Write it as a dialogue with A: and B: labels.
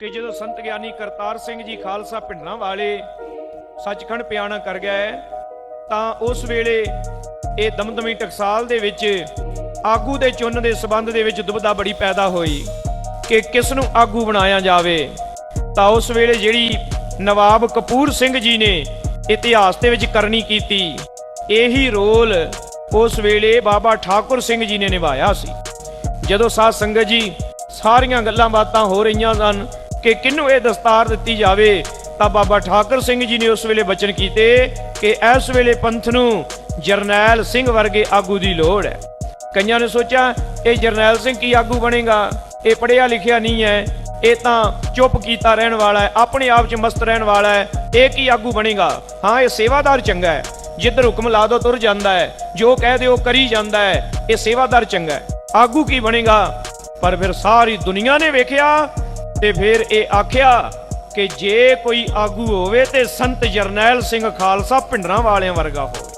A: ਕਿ ਜਦੋਂ ਸੰਤ ਗਿਆਨੀ ਕਰਤਾਰ ਸਿੰਘ ਜੀ ਖਾਲਸਾ ਪਿੰਡਾਂ ਵਾਲੇ ਸੱਚਖੰਡ ਪਿਆਣਾ ਕਰ ਗਏ ਤਾਂ ਉਸ ਵੇਲੇ ਇਹ ਦਮਦਮੀ ਟਕਸਾਲ ਦੇ ਵਿੱਚ ਆਗੂ ਦੇ ਚੁਣਨ ਦੇ ਸਬੰਧ ਦੇ ਵਿੱਚ ਦੁਬਦਾ ਬੜੀ ਪੈਦਾ ਹੋਈ ਕਿ ਕਿਸ ਨੂੰ ਆਗੂ ਬਣਾਇਆ ਜਾਵੇ। ਤਾਂ ਉਸ ਵੇਲੇ ਜਿਹੜੀ ਨਵਾਬ ਕਪੂਰ ਸਿੰਘ ਜੀ ਨੇ ਇਤਿਹਾਸ ਦੇ ਵਿੱਚ ਕਰਨੀ ਕੀਤੀ, ਇਹੀ ਰੋਲ ਉਸ ਵੇਲੇ ਬਾਬਾ ਠਾਕੁਰ ਸਿੰਘ ਜੀ ਨੇ ਨਿਭਾਇਆ ਸੀ। ਜਦੋਂ ਸਾਧ ਸੰਗਤ ਜੀ ਸਾਰੀਆਂ ਗੱਲਾਂ ਬਾਤਾਂ ਹੋ ਰਹੀਆਂ ਸਨ ਕਿ ਕਿਹਨੂੰ ਇਹ ਦਸਤਾਰ ਦਿੱਤੀ ਜਾਵੇ? ਤਾਂ ਬਾਬਾ ਠਾਕੁਰ ਸਿੰਘ ਜੀ ਨੇ ਉਸ ਵੇਲੇ ਬਚਨ ਕੀਤੇ ਕਿ ਇਸ ਵੇਲੇ ਪੰਥ ਨੂੰ ਜਰਨੈਲ ਸਿੰਘ ਵਰਗੇ ਆਗੂ ਦੀ ਲੋੜ ਹੈ। ਕਈਆਂ ਨੇ ਸੋਚਿਆ, ਇਹ ਜਰਨੈਲ ਸਿੰਘ ਕੀ ਆਗੂ ਬਣੇਗਾ? ਇਹ ਪੜਿਆ ਲਿਖਿਆ ਨਹੀਂ ਹੈ। ਇਹ ਤਾਂ ਚੁੱਪ ਕੀਤਾ ਰਹਿਣ ਵਾਲਾ ਹੈ, ਆਪਣੇ ਆਪ 'ਚ ਮਸਤ ਰਹਿਣ ਵਾਲਾ ਹੈ। ਇਹ ਕੀ ਆਗੂ ਬਣੇਗਾ? ਹਾਂ, ਇਹ ਸੇਵਾਦਾਰ ਚੰਗਾ ਹੈ। ਜਿੱਧਰ ਹੁਕਮ ਲਾ ਦੋ, ਤੁਰ ਜਾਂਦਾ ਹੈ। ਜੋ ਕਹਿ ਦਿਓ, ਕਰੀ ਜਾਂਦਾ ਹੈ। ਇਹ ਸੇਵਾਦਾਰ ਚੰਗਾ ਹੈ। ਆਗੂ ਕੀ ਬਣੇਗਾ? ਪਰ ਫਿਰ ਸਾਰੀ ਦੁਨੀਆ ਨੇ ਵੇਖਿਆ ਤੇ ਫਿਰ ਇਹ ਆਖਿਆ ਕਿ ਜੇ ਕੋਈ ਆਗੂ ਹੋਵੇ ਤੇ ਸੰਤ ਜਰਨੈਲ ਸਿੰਘ ਖਾਲਸਾ ਪਿੰਡਰਾਂ ਵਾਲਿਆਂ ਵਰਗਾ ਹੋਵੇ।